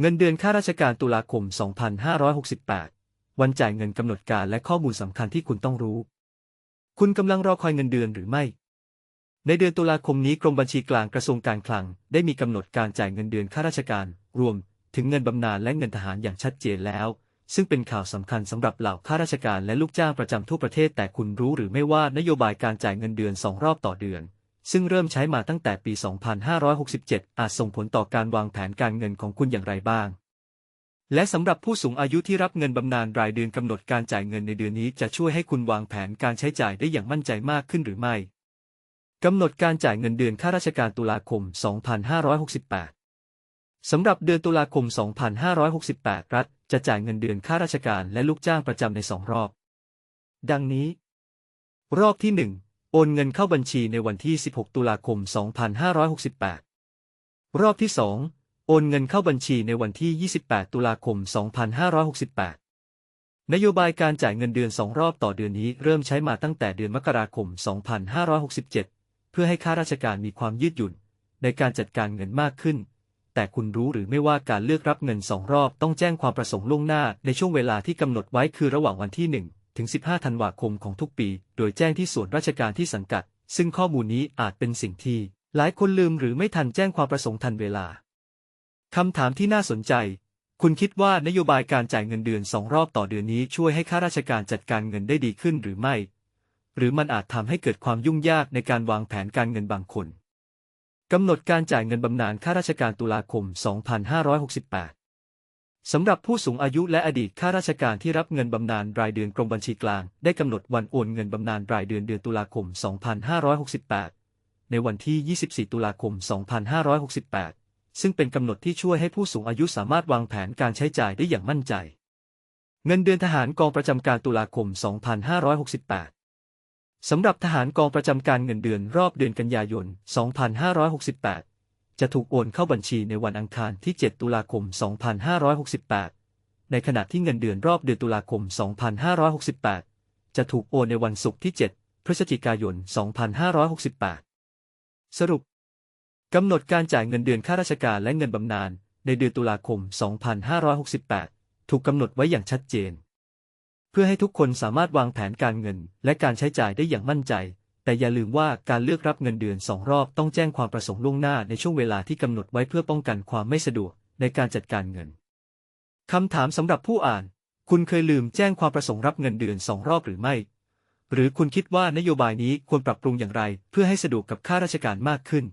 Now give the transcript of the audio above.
เงินเดือนข้าราชการตุลาคม 2568 วันจ่ายเงินกำหนดการและข้อมูลสำคัญที่คุณต้องรู้ คุณกำลังรอคอยเงินเดือนหรือไม่ ในเดือนตุลาคมนี้กรมบัญชีกลางกระทรวงการคลัง ได้มีกำหนดการจ่ายเงินเดือนข้าราชการ รวม ถึงเงินบำนาญและเงินทหารอย่างชัดเจนแล้ว ซึ่งเป็นข่าวสำคัญสำหรับเหล่าข้าราชการและลูกจ้างประจำทั่วประเทศแต่คุณรู้หรือไม่ว่านโยบายการจ่ายเงินเดือนสองรอบต่อเดือน ซึ่งเริ่มใช้มาตั้งแต่ปี 2567 อาจส่งผลต่อการวางแผนการเงินของคุณอย่างไรบ้าง และสำหรับผู้สูงอายุที่รับเงินบำนาญรายเดือนกำหนดการจ่ายเงินในเดือนนี้จะช่วยให้คุณวางแผนการใช้จ่ายได้อย่างมั่นใจมากขึ้นหรือไม่กำหนดการจ่ายเงินเดือนข้าราชการตุลาคม 2568 สำหรับเดือนตุลาคม 2568 รัฐจะจ่ายเงินเดือนข้าราชการและลูกจ้างประจำในสองรอบ ดังนี้ รอบที่1 โอนเงินเข้าบัญชีในวันที่ 16 ตุลาคม 2568 รอบที่ 2 โอนเงินเข้าบัญชีในวันที่ 28 ตุลาคม 2568 นโยบายการจ่ายเงินเดือนสองรอบต่อเดือนนี้เริ่มใช้มาตั้งแต่เดือนมกราคม 2567 เพื่อให้ข้าราชการมีความยืดหยุ่น ในการจัดการเงินมากขึ้น แต่คุณรู้หรือไม่ว่าการเลือกรับเงินสองรอบต้องแจ้งความประสงค์ล่วงหน้าในช่วงเวลาที่กำหนดไว้คือระหว่างวันที่ 1 ถึง 15 ธันวาคมของทุกปี โดยแจ้งที่ส่วนราชการที่สังกัด ซึ่งข้อมูลนี้อาจเป็นสิ่งที่ หลายคนลืมหรือไม่ทันแจ้งความประสงค์ทันเวลาคำถามที่น่าสนใจ คุณคิดว่านโยบายการจ่ายเงินเดือนสองรอบต่อเดือนนี้ช่วยให้ข้าราชการจัดการเงินได้ดีขึ้นหรือไม่ หรือมันอาจทำให้เกิดความยุ่งยากในการวางแผนการเงินบางคนกำหนดการจ่ายเงินบำนาญข้าราชการตุลาคม 2568 สำหรับผู้สูงอายุและอดีตข้าราชการที่รับเงินบำนาญรายเดือนกรมบัญชีกลาง ได้กำหนดวันโอนเงินบำนาญรายเดือนเดือนตุลาคม 2568 ในวันที่ 24 ตุลาคม 2568 ซึ่งเป็นกำหนดที่ช่วยให้ผู้สูงอายุสามารถวางแผนการใช้จ่ายได้อย่างมั่นใจ เงินเดือนทหารกองประจำการตุลาคม 2568 สำหรับทหารกองประจำการเงินเดือนรอบเดือนกันยายน 2568 จะถูกโอนเข้าบัญชีในวันอังคารที่ 7 ตุลาคม 2568 ในขณะที่เงินเดือนรอบเดือนตุลาคม 2568 จะถูกโอนในวันศุกร์ที่ 7 พฤศจิกายน 2568 สรุป กำหนดการจ่ายเงินเดือนข้าราชการและเงินบำนาญในเดือนตุลาคม 2568 ถูกกำหนดไว้อย่างชัดเจน เพื่อให้ทุกคนสามารถวางแผนการเงินและการใช้จ่ายได้อย่างมั่นใจ แต่อย่าลืมว่าการเลือกรับเงินเดือนสองรอบต้องแจ้งความประสงค์ล่วงหน้าในช่วงเวลาที่กำหนดไว้เพื่อป้องกันความไม่สะดวกในการจัดการเงินคำถามสำหรับผู้อ่าน คุณเคยลืมแจ้งความประสงค์รับเงินเดือนสองรอบหรือไม่ หรือคุณคิดว่านโยบายนี้ควรปรับปรุงอย่างไร เพื่อให้สะดวกกับข้าราชการมากขึ้น